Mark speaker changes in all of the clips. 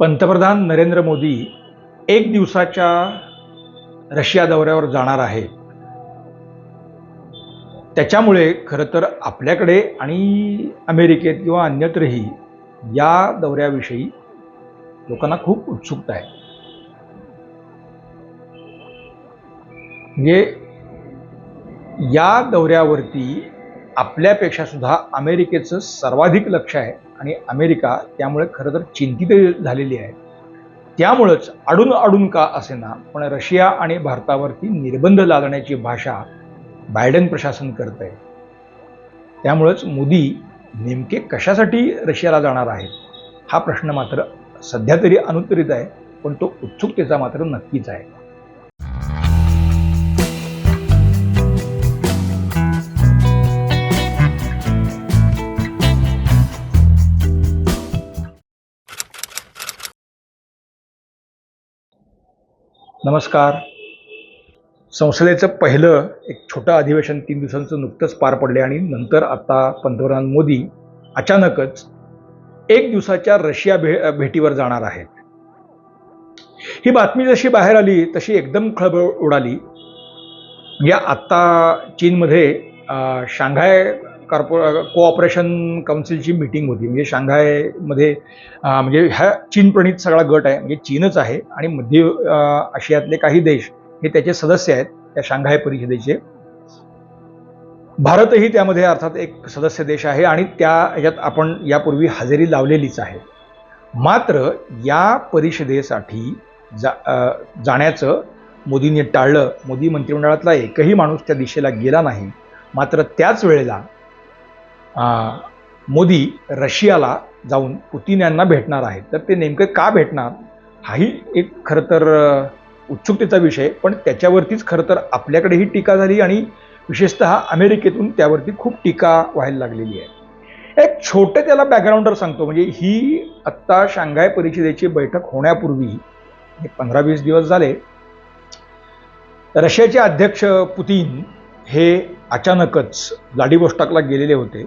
Speaker 1: पंतप्रधान नरेंद्र मोदी एक दिवसाच्या रशिया दौऱ्यावर जाणार आहे त्याच्यामुळे खरं तर आपल्याकडे आणि अमेरिकेत किंवा अन्यत्रही या दौऱ्याविषयी लोकांना खूप उत्सुकता आहे. म्हणजे या दौऱ्यावरती आपल्यापेक्षा सुद्धा अमेरिकेचं सर्वाधिक लक्ष आहे. आणि अमेरिका त्यामुळे खरं तर चिंतित झालेली आहे. त्यामुळंच अडून अडून का असेना पण रशिया आणि भारतावरती निर्बंध लादण्याची भाषा बायडन प्रशासन करत आहे त्यामुळंच मोदी नेमके कशासाठी रशियाला जाणार आहेत? हा प्रश्न मात्र सध्या तरी अनुत्तरित आहे पण तो उत्सुकतेचा मात्र नक्कीच आहे. नमस्कार. संसदेचं पहिलं एक छोटं अधिवेशन तीन दिवसांचं नुकतंच पार पडले आणि नंतर आता पंतप्रधान मोदी अचानकच एक दिवसाच्या रशिया भे भेटीवर जाणार आहेत. ही बातमी जशी बाहेर आली तशी एकदम खळबळ उडाली. म्हणजे आत्ता चीनमध्ये शांघाय कॉर्पो कोऑपरेशन काउन्सिलची मीटिंग होती. म्हणजे शांघायमध्ये म्हणजे ह्या चीनप्रणित सगळा गट आहे. म्हणजे चीनच आहे आणि मध्य आशियातले काही देश हे त्याचे सदस्य आहेत त्या शांघाय परिषदेचे. भारतही त्यामध्ये अर्थात एक सदस्य देश आहे आणि त्या ह्याच्यात आपण यापूर्वी हजेरी लावलेलीच आहे. मात्र या परिषदेसाठी जा जाण्याचं मोदींनी टाळलं. मोदी मंत्रिमंडळातला एकही माणूस त्या दिशेला गेला नाही. मात्र त्याच वेळेला मोदी रशियाला जाऊन पुतीन यांना भेटणार आहेत. तर ते नेमकं का भेटणार? हाही एक खरं तर उत्सुकतेचा विषय पण त्याच्यावरतीच खरं तर आपल्याकडेही टीका झाली आणि विशेषतः अमेरिकेतून त्यावरती खूप टीका व्हायला लागलेली आहे. एक छोटं त्याला बॅकग्राऊंडर सांगतो म्हणजे ही आत्ता शांघाय परिषदेची बैठक होण्यापूर्वी पंधरा वीस दिवस झाले रशियाचे अध्यक्ष पुतीन हे अचानकच व्लाडिवोस्टॉकला गेलेले होते.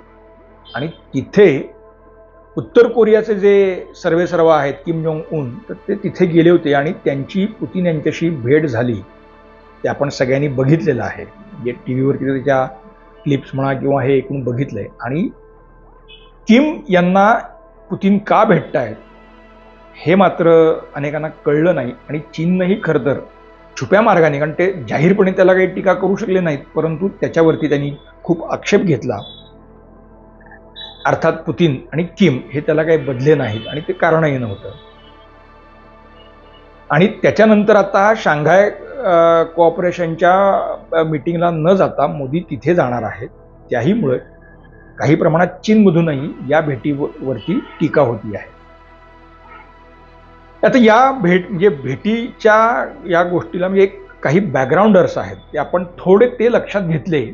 Speaker 1: आणि तिथे उत्तर कोरियाचे जे सर्वे सर्व आहेत किम जोंग उन तर ते तिथे गेले होते आणि त्यांची पुतीन यांच्याशी भेट झाली. ते आपण सगळ्यांनी बघितलेलं आहे. जे टी व्हीवरती त्याच्या क्लिप्स म्हणा किंवा हे एकूण बघितलंय. आणि किम यांना पुतीन का भेटतायत हे मात्र अनेकांना कळलं नाही. आणि चीननंही खरं तर छुप्या मार्गाने कारण ते जाहीरपणे त्याला काही टीका करू शकले नाहीत परंतु त्याच्यावरती त्यांनी खूप आक्षेप घेतला. अर्थात पुतीन आणि किम हे त्याला काही बदले नाहीत आणि ते कारणही नव्हतं. आणि त्याच्यानंतर आता शांघाय कोऑपरेशनच्या मिटिंगला न जाता मोदी तिथे जाणार आहेत. त्याहीमुळे काही प्रमाणात चीनमधूनही या भेटीवरती टीका होती आहे. आता या भेट म्हणजे भेटीच्या या गोष्टीला म्हणजे एक काही बॅकग्राऊंडर्स आहेत ते आपण थोडे ते लक्षात घेतले.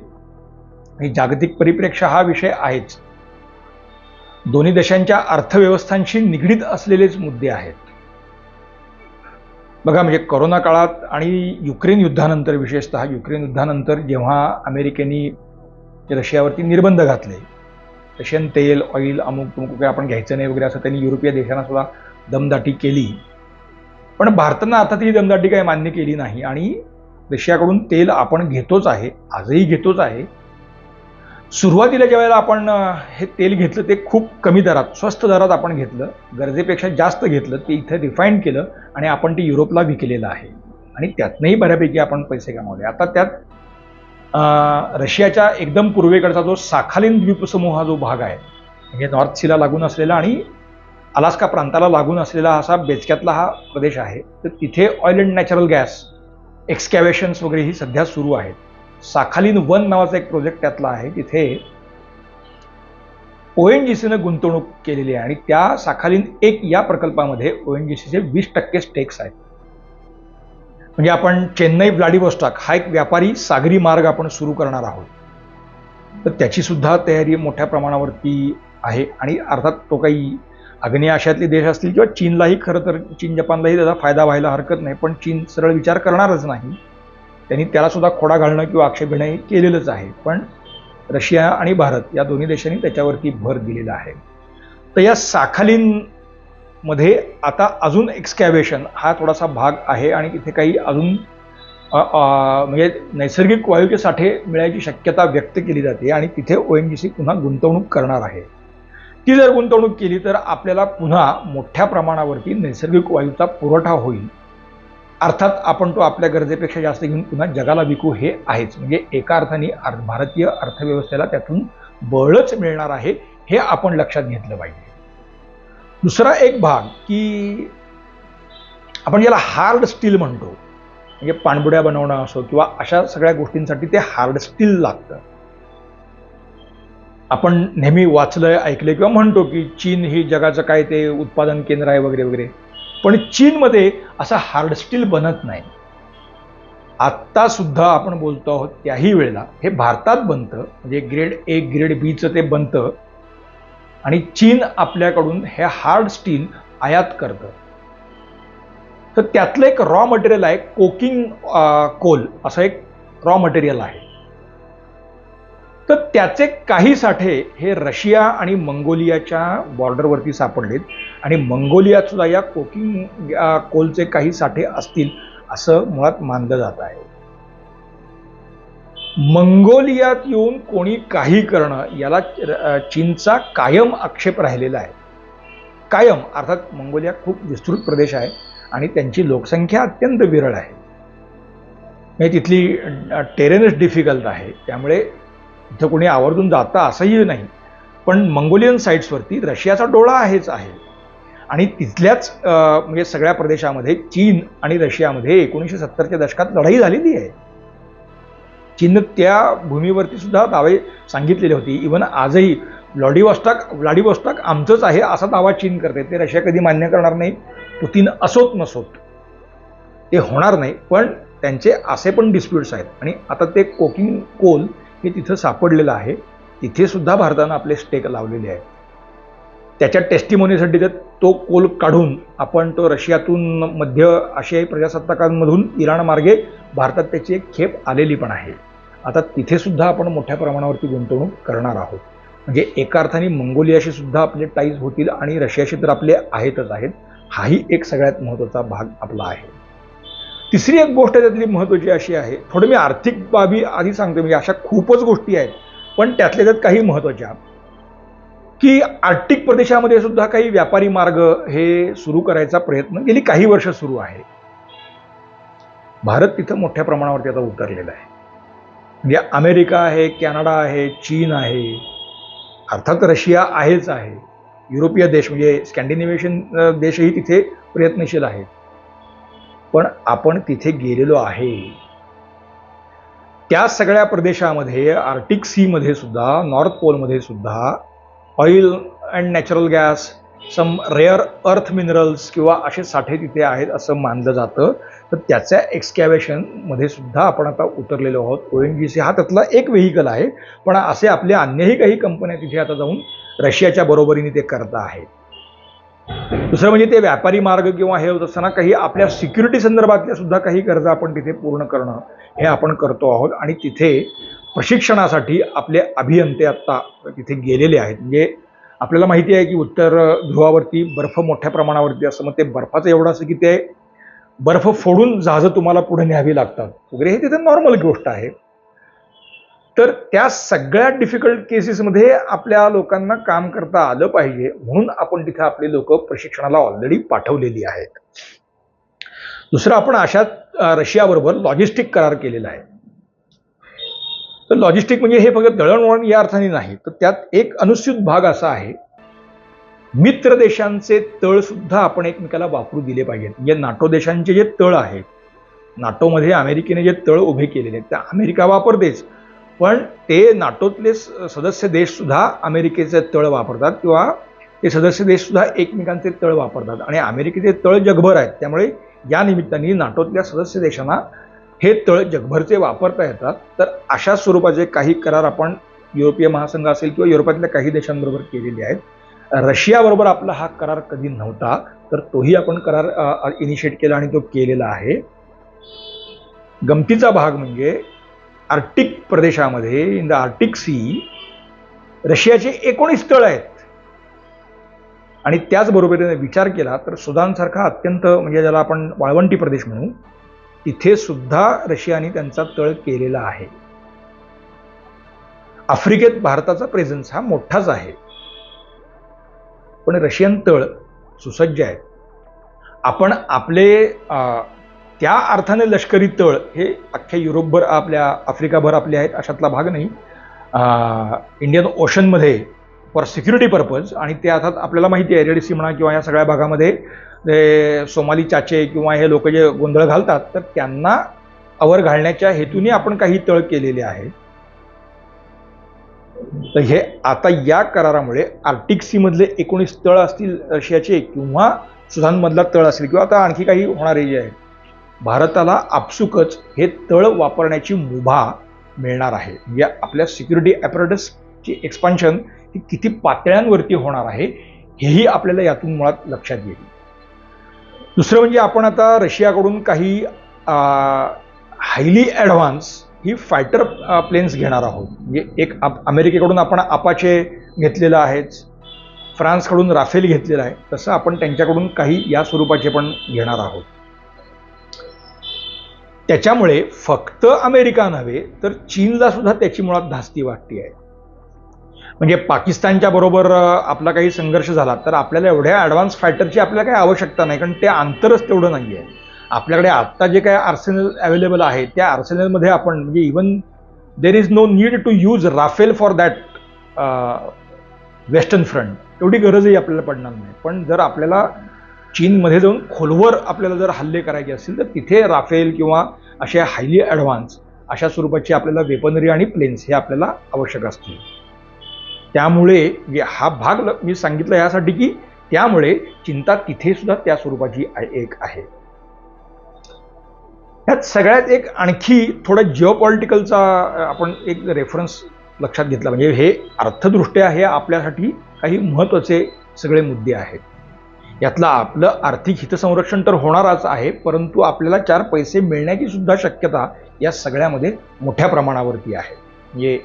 Speaker 1: जागतिक परिप्रेक्ष्य हा विषय आहेच. दोन्ही देशांच्या अर्थव्यवस्थांशी निगडीत असलेलेच मुद्दे आहेत. बघा म्हणजे कोरोना काळात आणि युक्रेन युद्धानंतर विशेषतः युक्रेन युद्धानंतर जेव्हा अमेरिकेने रशियावरती निर्बंध घातले रशियन तेल ऑइल अमुक तुमक काही आपण घ्यायचं नाही वगैरे असं त्यांनी युरोपीय देशांना सुद्धा दमदाटी केली. पण भारतानं अर्थात ही दमदाटी काही मान्य केली नाही आणि रशियाकडून तेल आपण घेतोच आहे आजही घेतोच आहे. सुरुवातीला ज्या वेळेला आपण हे तेल घेतलं ते खूप कमी दरात स्वस्त दरात आपण घेतलं गरजेपेक्षा जास्त घेतलं ते इथं रिफाईंड केलं आणि आपण ते युरोपला विकलेलं आहे. आणि त्यातनंही बऱ्यापैकी आपण पैसे कमावले. आता त्यात रशियाच्या एकदम पूर्वेकडचा जो साखालीन द्वीपसमूह हा जो भाग आहे म्हणजे नॉर्थ सीला लागून असलेला आणि अलास्का प्रांताला लागून असलेला असा बेचक्यातला हा प्रदेश आहे. तर तिथे oil and natural gas excavations वगैरे ही सध्या सुरू आहेत. साखालीन वन नावाचा एक प्रोजेक्ट त्यातला आहे. तिथे ओ एन जी सीनं गुंतवणूक केलेली आहे आणि त्या साखालीन एक या प्रकल्पामध्ये ओ एन जी सीचे वीस टक्के स्टेक्स आहेत. म्हणजे आपण चेन्नई व्लाडिवोस्टॉक हा एक व्यापारी सागरी मार्ग आपण सुरू करणार आहोत. तर त्याची सुद्धा तयारी मोठ्या प्रमाणावरती आहे आणि अर्थात तो काही आग्नेय आशियातले देश असतील किंवा चीनलाही खरं तर चीन जपानलाही त्याचा फायदा व्हायला हरकत नाही. पण चीन सरळ विचार करणारच नाही. त्यांनी त्यालासुद्धा खोडा घालणं किंवा आक्षेप घेणं हे केलेलंच आहे. पण रशिया आणि भारत या दोन्ही देशांनी त्याच्यावरती भर दिलेला आहे. तर या साखालीनमध्ये आता अजून एक्सकॅव्हेशन हा थोडासा भाग आहे आणि तिथे काही अजून म्हणजे नैसर्गिक वायूचे साठे मिळायची शक्यता व्यक्त केली जाते आणि तिथे ओ एन जी सी पुन्हा गुंतवणूक करणार आहे. ती जर गुंतवणूक केली तर आपल्याला पुन्हा मोठ्या प्रमाणावरती नैसर्गिक वायूचा पुरवठा होईल. अर्थात आपण तो आपल्या गरजेपेक्षा जास्त घेऊन पुन्हा जगाला विकू हे आहेच. म्हणजे एका अर्थाने भारतीय अर्थव्यवस्थेला त्यातून बळच मिळणार आहे हे आपण लक्षात घेतलं पाहिजे. दुसरा एक भाग की आपण ज्याला हार्ड स्टील म्हणतो म्हणजे पाणबुड्या बनवणं असो किंवा अशा सगळ्या गोष्टींसाठी ते हार्ड स्टील लागतं. आपण नेहमी वाचलंय ऐकलंय किंवा म्हणतो की चीन ही जगाचं काय ते उत्पादन केंद्र आहे वगैरे वगैरे. पण चीनमध्ये असा हार्ड स्टील बनत नाही. आत्ता सुद्धा आपण बोलतो आहोत त्याही वेळेला हे भारतात बनतं म्हणजे ग्रेड ए ग्रेड बीचं ते बनतं. आणि चीन आपल्याकडून हे हार्ड स्टील आयात करतं. तर त्यातलं एक रॉ मटेरियल आहे कोकिंग कोल असं एक रॉ मटेरियल आहे. तर त्याचे काही साठे हे रशिया आणि मंगोलियाच्या बॉर्डरवरती सापडलेत. आणि मंगोलियात सुद्धा या कोकिंग कोलचे काही साठे असतील असं मुळात मानलं जात आहे. मंगोलियात येऊन कोणी काही करणं याला चीनचा कायम आक्षेप राहिलेला आहे. कायम अर्थात मंगोलिया खूप विस्तृत प्रदेश आहे आणि त्यांची लोकसंख्या अत्यंत विरळ आहे. म्हणजे तिथली टेरेनच डिफिकल्ट आहे. त्यामुळे इथं कोणी आवर्जून जाता असंही नाही. पण मंगोलियन साईट्सवरती रशियाचा डोळा आहेच आहे. आणि तिथल्याच म्हणजे सगळ्या प्रदेशामध्ये चीन आणि रशियामध्ये एकोणीसशे सत्तरच्या दशकात लढाई झालेली आहे. चीननं त्या भूमीवरती सुद्धा दावे सांगितलेले होते. इवन आजही व्लाडिवॉस्टॉक व्लाडिवॉस्टॉक आमचंच आहे असा दावा चीन करते ते रशिया कधी मान्य करणार नाही. पुतीन असोत नसोत. ते होणार नाही. पण त्यांचे असे पण डिस्प्यूट्स आहेत. आणि आता ते कोकिंग कोल हे तिथं सापडलेलं आहे. तिथे सुद्धा भारतानं आपले स्टेक लावलेले आहेत. त्याच्या टेस्टिमोनीसाठी तर तो कोल काढून आपण तो रशियातून मध्य आशियाई प्रजासत्ताकांमधून इराण मार्गे भारतात त्याची एक खेप आलेली पण आहे. आता तिथेसुद्धा आपण मोठ्या प्रमाणावरती गुंतवणूक करणार आहोत. म्हणजे एका अर्थाने मंगोलियाशी सुद्धा आपले टाईज होतील आणि रशियाशी तर आपले आहेतच आहेत. हाही एक सगळ्यात महत्त्वाचा भाग आपला आहे. तिसरी एक गोष्ट त्यातली महत्त्वाची अशी आहे थोडं मी आर्थिक बाबी आधी सांगतो म्हणजे अशा खूपच गोष्टी आहेत पण त्यातल्या त्यात काही महत्त्वाच्या की आर्टिक प्रदेशामध्ये सुद्धा काही व्यापारी मार्ग हे सुरू करायचा प्रयत्न गेली काही वर्ष सुरू आहे. भारत तिथं मोठ्या प्रमाणावरती आता उतरलेला आहे. म्हणजे अमेरिका आहे कॅनडा आहे चीन आहे अर्थात रशिया आहेच आहे. युरोपीय देश म्हणजे स्कॅन्डिनेव्हियन देशही तिथे प्रयत्नशील आहेत. पण आपण तिथे गेलेलो आहे. त्या सगळ्या प्रदेशामध्ये आर्टिक सीमध्ये सुद्धा नॉर्थ पोलमध्ये सुद्धा oil and natural gas some rare earth minerals किंवा असे साठे तिथे आहेत असं मानलं जातं. तर त्याच्या एक्सकॅवेशनमध्ये सुद्धा आपण आता उतरलेलो आहोत. ओ एन जी सी हा त्यातला एक व्हेकल आहे. पण असे आपले अन्यही काही कंपन्या तिथे आता जाऊन रशियाच्या बरोबरीने ते करत आहेत. दुसरं म्हणजे ते व्यापारी मार्ग किंवा हे होत असताना काही आपल्या सिक्युरिटी संदर्भातल्या सुद्धा काही गरजा आपण तिथे पूर्ण करणं हे आपण करतो आहोत. आणि तिथे प्रशिक्षणासाठी आपले अभियंते आत्ता तिथे गेलेले आहेत. म्हणजे आपल्याला माहिती आहे की उत्तर ध्रुवावरती बर्फ मोठ्या प्रमाणावरती असं मग ते बर्फाचं एवढं असं की ते बर्फ फोडून जहाजं तुम्हाला पुढे न्यावी लागतात. वगैरे हे तिथे नॉर्मल गोष्ट आहे. तर त्या सगळ्या डिफिकल्ट केसेसमध्ये आपल्या लोकांना काम करता आलं पाहिजे. म्हणून आपण तिथे आपली लोक प्रशिक्षणाला ऑलरेडी पाठवलेली आहेत. दुसरं आपण अशा रशियाबरोबर लॉजिस्टिक करार केलेला आहे. तर लॉजिस्टिक म्हणजे हे फक्त दळणवळण या अर्थाने नाही तर त्यात एक अनुसूत भाग असा आहे. मित्र देशांचे तळ सुद्धा आपण एकमेकाला वापरू दिले पाहिजेत. म्हणजे नाटो देशांचे जे तळ आहेत नाटोमध्ये अमेरिकेने जे तळ उभे केलेले आहेत त्या अमेरिका वापरतेच. पण ते नाटोतले स- सदस्य देशसुद्धा अमेरिकेचे तळ वापरतात किंवा ते सदस्य देशसुद्धा एकमेकांचे तळ वापरतात. आणि अमेरिकेचे तळ जगभर आहेत. त्यामुळे या निमित्ताने नाटोतल्या सदस्य देशांना हे तळ जगभरचे वापरता येतात. तर अशा स्वरूपाचे काही करार आपण युरोपीय महासंघ असेल किंवा युरोपातल्या काही देशांबरोबर केलेले आहेत. रशियाबरोबर आपला हा करार कधी नव्हता तर तोही आपण करार इनिशिएट केला आणि तो केलेला आहे. गमतीचा भाग म्हणजे आर्टिक प्रदेशामध्ये इन द आर्टिक सी रशियाचे एकोणीस स्थळ आहेत. आणि त्याचबरोबरीने विचार केला तर सुदानसारखा अत्यंत म्हणजे ज्याला आपण वाळवंटी प्रदेश म्हणू तिथे सुद्धा रशियाने त्यांचा तळ केलेला आहे. आफ्रिकेत भारताचा प्रेझन्स हा मोठाच आहे. पण रशियन तळ सुसज्ज आहेत. आपण आपले त्या अर्थाने लष्करी तळ हे अख्ख्या युरोपभर आपल्या आफ्रिकाभर आपले आहेत अशातला भाग नाही. इंडियन ओशनमध्ये फॉर सिक्युरिटी पर्पज आणि ते अर्थात आपल्याला माहिती आहे रेड सी म्हणा किंवा या सगळ्या भागामध्ये सोमाली चाचे किंवा हे लोक जे गोंधळ घालतात तर त्यांना आवर घालण्याच्या हेतूने आपण काही तळ केलेले आहेत. तर हे आता या करारामुळे आर्टिक एकोणीस तळ असतील रशियाचे किंवा सुधानमधला तळ असेल किंवा आता आणखी काही होणारे जे आहेत भारताला आपसुकच हे तळ वापरण्याची मुभा मिळणार आहे. म्हणजे आपल्या सिक्युरिटी ॲपरेटसची एक्सपान्शन ही किती पातळ्यांवरती होणार आहे हेही आपल्याला यातून मुळात लक्षात येईल. दुसरं म्हणजे आपण आता रशियाकडून काही हायली ॲडव्हान्स ही फायटर प्लेन्स घेणार आहोत. म्हणजे एक आप- अमेरिकेकडून आपण आपाचे घेतलेलं आहेच फ्रान्सकडून राफेल घेतलेला आहे तसं आपण त्यांच्याकडून काही या स्वरूपाचे पण घेणार आहोत. त्याच्यामुळे फक्त अमेरिका नव्हे तर चीनला सुद्धा त्याची मुळात धास्ती वाटते आहे. म्हणजे पाकिस्तानच्या बरोबर आपला काही संघर्ष झाला तर आपल्याला एवढ्या ॲडव्हान्स फायटरची आपल्याला काही आवश्यकता नाही कारण ते अंतरच तेवढं नाही आहे आपल्याकडे आत्ता जे काय आर्सेनल अवेलेबल आहे त्या आर्सेनलमध्ये आपण म्हणजे even there is no need to use Rafale for that western front तेवढी गरजही आपल्याला पडणार नाही. पण जर आपल्याला चीनमध्ये जाऊन खोलवर आपल्याला जर हल्ले करायचे असतील तर तिथे राफेल किंवा अशा हायली ॲडव्हान्स अशा स्वरूपाची आपल्याला वेपनरी आणि प्लेन्स हे आपल्याला आवश्यक असतील. त्यामुळे हा भाग मी सांगितलं यासाठी की त्यामुळे चिंता तिथे सुद्धा त्या स्वरूपाची एक आहे. ह्यात सगळ्यात एक आणखी थोडा जिओपॉलिटिकलचा आपण एक रेफरन्स लक्षात घेतला. म्हणजे हे अर्थदृष्ट्या हे आपल्यासाठी काही महत्त्वाचे सगळे मुद्दे आहेत. यातलं आपलं आर्थिक हितसंरक्षण तर होणारच आहे परंतु आपल्याला चार पैसे मिळण्याची सुद्धा शक्यता या सगळ्यामध्ये मोठ्या प्रमाणावरती आहे. म्हणजे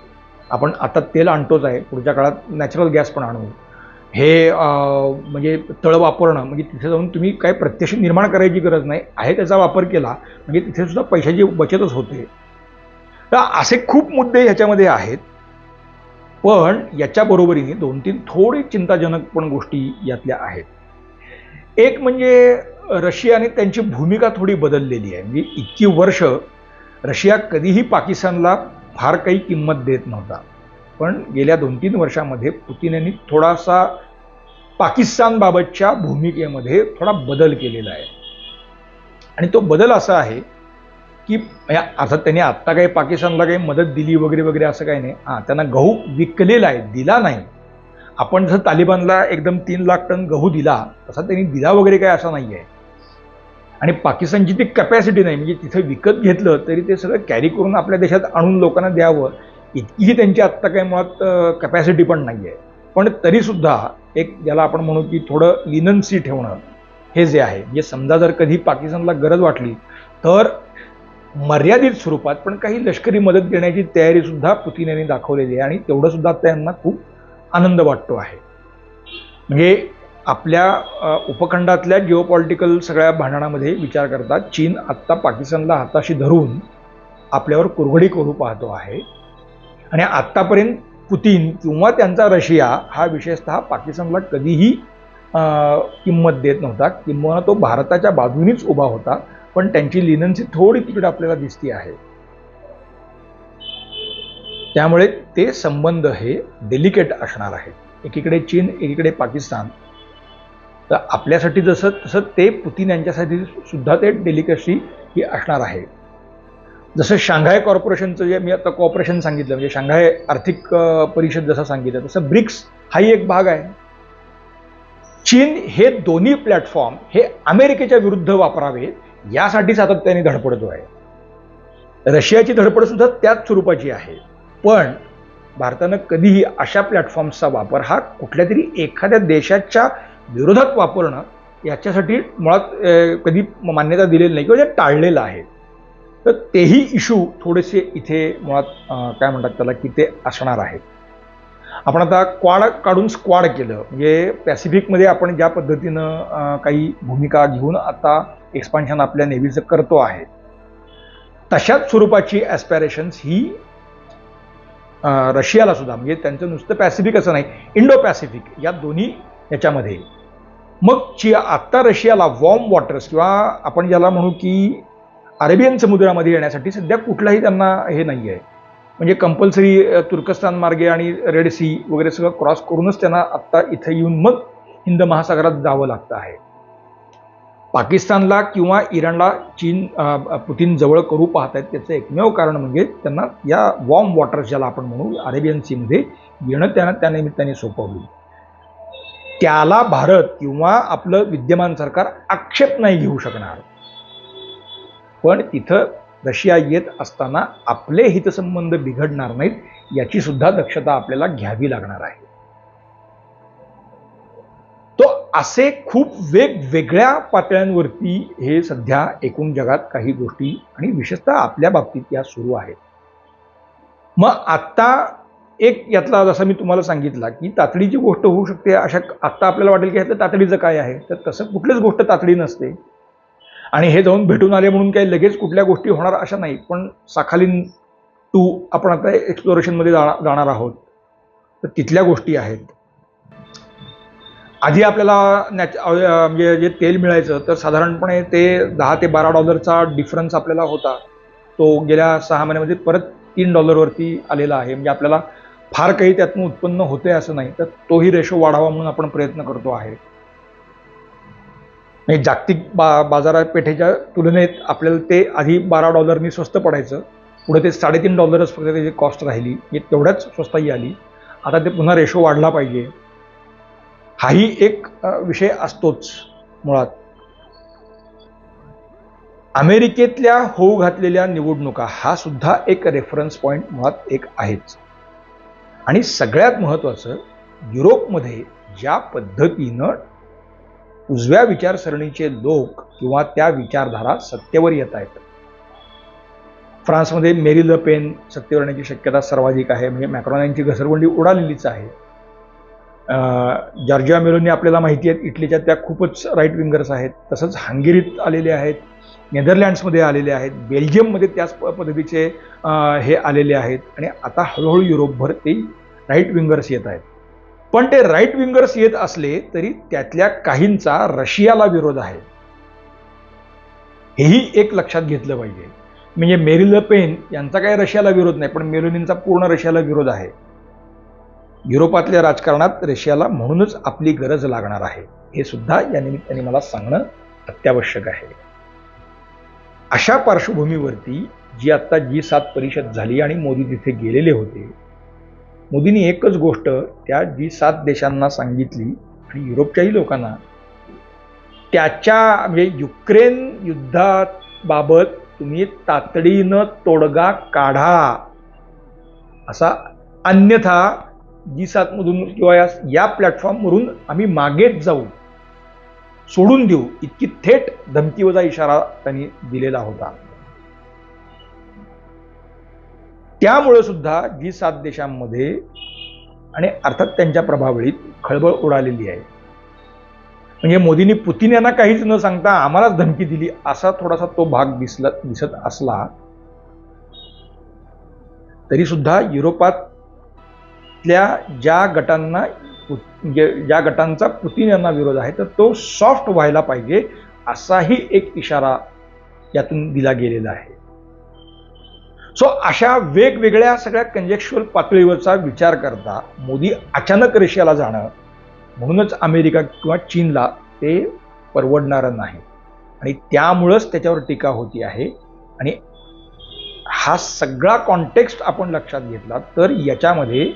Speaker 1: आपण आता तेल आणतोच आहे पुढच्या काळात नॅचरल गॅस पण आणू. हे म्हणजे तळ वापरणं म्हणजे तिथे जाऊन तुम्ही काय प्रत्यक्ष निर्माण करायची गरज नाही आहे त्याचा वापर केला म्हणजे तिथे सुद्धा पैशाची बचतच होते. तर असे खूप मुद्दे ह्याच्यामध्ये आहेत. पण याच्याबरोबरीने दोन तीन थोडे चिंताजनक पण गोष्टी यातल्या आहेत. एक म्हणजे रशियाने त्यांची भूमिका थोडी बदललेली आहे. म्हणजे इतकी वर्ष रशिया कधीही पाकिस्तानला फार काही किंमत देत नव्हता. पण गेल्या दोन तीन वर्षामध्ये पुतीन यांनी थोडासा पाकिस्तानबाबतच्या भूमिकेमध्ये थोडा बदल केलेला आहे. आणि तो बदल असा आहे की म्हणजे या- त्यांनी आत्ता काही पाकिस्तानला काही मदत दिली वगैरे वगैरे असं काही नाही. हां त्यांना गहू विकलेला आहे दिला नाही. आपण जसं तालिबानला एकदम तीन लाख टन गहू दिला तसा त्यांनी दिला वगैरे काय असा नाही आहे आणि पाकिस्तानची ती कपॅसिटी नाही म्हणजे तिथं विकत घेतलं तरी ते सगळं कॅरी करून आपल्या देशात आणून लोकांना द्यावं इतकीही त्यांची आत्ता काही मुळात कपॅसिटी पण नाही आहे पण तरीसुद्धा एक ज्याला आपण म्हणू की थोडं लिनन्सी ठेवणं हे जे आहे म्हणजे समजा जर कधी पाकिस्तानला गरज वाटली तर मर्यादित स्वरूपात पण काही लष्करी मदत देण्याची तयारीसुद्धा पुतीन यांनी दाखवलेली आहे आणि तेवढंसुद्धा त्यांना खूप आनंद वाटतो आहे. म्हणजे आपल्या उपखंडातल्या जिओपॉलिटिकल सगळ्या भांडणामध्ये विचार करता चीन आत्ता पाकिस्तानला हाताशी धरून आपल्यावर कुरघडी करू पाहतो आहे. आणि आत्तापर्यंत पुतीन किंवा त्यांचा रशिया हा विशेषतः पाकिस्तानला कधीही किंमत देत नव्हता. किंवा तो भारताच्या बाजूनीच उभा होता. पण त्यांची लिनन्सी थोडी तिकडे आपल्याला दिसती आहे. त्यामुळे ते संबंध हे डेलिकेट असणार आहेत. एकीकडे चीन एकीकडे पाकिस्तान. तर आपल्यासाठी जसं तसं ते पुतीन यांच्यासाठी सुद्धा ते डेलिकसी ही असणार आहे. जसं शांघाय कॉर्पोरेशनचं जे मी आता कॉर्पोरेशन सांगितलं म्हणजे शांघाय आर्थिक परिषद जसं सांगितलं तसं ब्रिक्स हाही एक भाग आहे. चीन हे दोन्ही प्लॅटफॉर्म हे अमेरिकेच्या विरुद्ध वापरावे यासाठी सातत्याने धडपडतो आहे रशियाची धडपड सुद्धा त्याच स्वरूपाची आहे. पण भारतानं कधीही अशा प्लॅटफॉर्म्सचा वापर हा कुठल्या तरी एखाद्या देशाच्या विरोधात वापरणं याच्यासाठी मुळात कधी मान्यता दिलेली नाही किंवा जे टाळलेलं आहे. तर तेही इशू थोडेसे इथे मुळात काय म्हणतात त्याला की ते असणार आहेत आपण आता क्वाड काढून स्क्वाड केलं. म्हणजे पॅसिफिकमध्ये आपण ज्या पद्धतीनं काही भूमिका घेऊन आता एक्सपान्शन आपल्या नेव्हीचं करतो आहे तशाच स्वरूपाची ॲस्पायरेशन्स ही रशियाला सुद्धा म्हणजे त्यांचं नुसतं पॅसिफिक असं नाही इंडो पॅसिफिक या दोन्ही याच्यामध्ये. मग ची आत्ता रशियाला वॉर्म वॉटर्स किंवा आपण ज्याला म्हणू की अरेबियन समुद्रामध्ये येण्यासाठी सध्या कुठलाही त्यांना हे नाही आहे. म्हणजे कंपल्सरी तुर्कस्तान मार्गे आणि रेड सी वगैरे सगळं क्रॉस करूनच त्यांना आत्ता इथं येऊन मग हिंद महासागरात जावं लागतं आहे. पाकिस्तानला किंवा इराणला चीन पुतीन जवळ करू पाहत आहेत त्याचं एकमेव कारण म्हणजे त्यांना या वॉर्म वॉटर्स ज्याला आपण म्हणू अरेबियन सीमध्ये येणं त्यांना त्या निमित्ताने सोपं होईल. त्याला भारत किंवा आपलं विद्यमान सरकार आक्षेप नाही घेऊ शकणार. पण तिथं रशिया येत असताना आपले हितसंबंध बिघडणार नाहीत याची सुद्धा दक्षता आपल्याला घ्यावी लागणार आहे. असे खूप वेगवेगळ्या पातळ्यांवरती हे सध्या एकूण जगात काही गोष्टी आणि विशेषतः आपल्या बाबतीत या सुरू आहेत. मग आत्ता एक यातला जसं मी तुम्हाला सांगितला की तातडीची गोष्ट होऊ शकते अशा आत्ता आपल्याला वाटेल की ह्यातलं तातडीचं काय आहे तर तसं कुठलीच गोष्ट तातडी नसते. आणि हे जाऊन भेटून आले म्हणून काही लगेच कुठल्या गोष्टी होणार अशा नाही पण साखालीन टू आपण आता एक्सप्लोरेशनमध्ये जाणार आहोत. तर तिथल्या गोष्टी आहेत. आधी आपल्याला नॅच म्हणजे जे तेल मिळायचं तर साधारणपणे ते दहा ते बारा डॉलरचा डिफरन्स आपल्याला होता. तो गेल्या सहा महिन्यामध्ये परत तीन डॉलरवरती आलेला आहे. म्हणजे आपल्याला फार काही त्यातून उत्पन्न होते असं नाही तर तोही रेशो वाढावा म्हणून आपण प्रयत्न करतो आहे. म्हणजे जागतिक बा बाजारपेठेच्या तुलनेत आपल्याला ते आधी बारा डॉलरनी स्वस्त पडायचं. पुढे ते साडेतीन डॉलरच फक्त त्याची कॉस्ट राहिली. म्हणजे तेवढ्याच स्वस्ताही आली. आता ते पुन्हा रेशो वाढला पाहिजे. हाही एक विषय असतोच मुळात. अमेरिकेतल्या होऊ घातलेल्या निवडणुका हा सुद्धा एक रेफरन्स पॉईंट मुळात एक आहेच. आणि सगळ्यात महत्त्वाचं युरोपमध्ये ज्या पद्धतीनं उजव्या विचारसरणीचे लोक किंवा त्या विचारधारा सत्तेवर येत आहेत. फ्रान्समध्ये मेरी ल पेन सत्तेवर येण्याची शक्यता सर्वाधिक आहे म्हणजे मॅक्रॉन यांची घसरगुंडी उडालेलीच आहे. जॉर्जिया मेलोनी आपल्याला माहिती आहेत इटलीच्या त्या खूपच राईट विंगर्स आहेत. तसंच हंगेरीत आलेले आहेत नेदरलँड्समध्ये आलेले आहेत बेल्जियममध्ये त्याच प- पद्धतीचे हे आलेले आहेत. आणि आता हळूहळू युरोपभर ते राईट विंगर्स येत आहेत. पण ते राईट विंगर्स येत असले तरी त्यातल्या काहींचा रशियाला विरोध आहे. हेही एक लक्षात घेतलं पाहिजे. म्हणजे मेरी पेन यांचा काही रशियाला विरोध नाही पण मेलोनींचा पूर्ण रशियाला विरोध आहे. युरोपातल्या राजकारणात रशियाला म्हणूनच आपली गरज लागणार आहे. हे सुद्धा या निमित्ताने मला सांगणं अत्यावश्यक आहे. अशा पार्श्वभूमीवरती जी आता जी सात परिषद झाली आणि मोदी तिथे गेलेले होते मोदींनी एकच गोष्ट त्या जी सात देशांना सांगितली आणि युरोपच्याही लोकांना त्याच्या म्हणजे युक्रेन युद्धाबाबत तुम्ही तातडीनं तोडगा काढा असा अन्यथा जी सातमधून किंवा या या प्लॅटफॉर्मवरून आम्ही मागेच जाऊ सोडून देऊ इतकी थेट धमकीवजा इशारा त्यांनी दिलेला होता. त्यामुळे सुद्धा जी सात देशांमध्ये आणि अर्थात त्यांच्या प्रभावळीत खळबळ उडालेली आहे. म्हणजे मोदींनी पुतीन यांना काहीच न सांगता आम्हालाच धमकी दिली असा थोडासा तो भाग दिसला दिसत असला तरी सुद्धा युरोपात युरोपातल्या ज्या गटांना म्हणजे ज्या गटांचा पुतीन यांना विरोध आहे तर तो सॉफ्ट व्हायला पाहिजे असाही एक इशारा यातून दिला गेलेला आहे. सो अशा वेगवेगळ्या सगळ्या कंजेक्च्युअल पातळीवरचा विचार करता मोदी अचानक रशियाला जाणं म्हणूनच अमेरिका किंवा चीनला ते परवडणारं नाही. आणि त्यामुळंच त्याच्यावर टीका होती आहे. आणि हा सगळा कॉन्टेक्स्ट आपण लक्षात घेतला तर याच्यामध्ये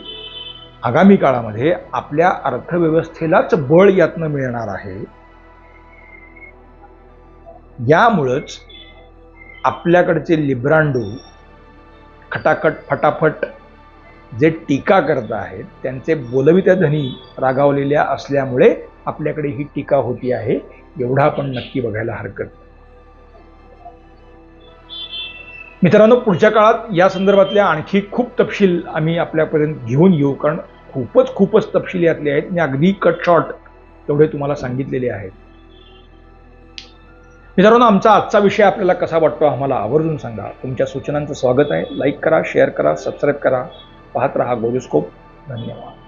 Speaker 1: आगामी काळामध्ये आपल्या अर्थव्यवस्थेलाच बळ यातनं मिळणार आहे. यामुळंच आपल्याकडचे लिब्रांडो खटाखट फटाफट जे टीका करत आहेत त्यांचे बोलवित्या धनी रागावलेल्या असल्यामुळे आपल्याकडे ही टीका होती आहे एवढा आपण नक्की बघायला हरकत मित्रांनो पुढच्या काळात या संदर्भातल्या आणखी खूप तपशील आम्ही आपल्यापर्यंत घेऊन येऊ कारण खूपच खूपच तपशील यातले आहेत. मी अगदी कट शॉर्ट तेवढे तुम्हाला सांगितलेले आहेत. मित्रांनो आमचा आजचा विषय आपल्याला कसा वाटतो आम्हाला आवर्जून सांगा. तुमच्या सूचनांचं स्वागत आहे. लाईक करा शेअर करा सबस्क्राईब करा. पाहत रहा गोरोस्कोप धन्यवाद.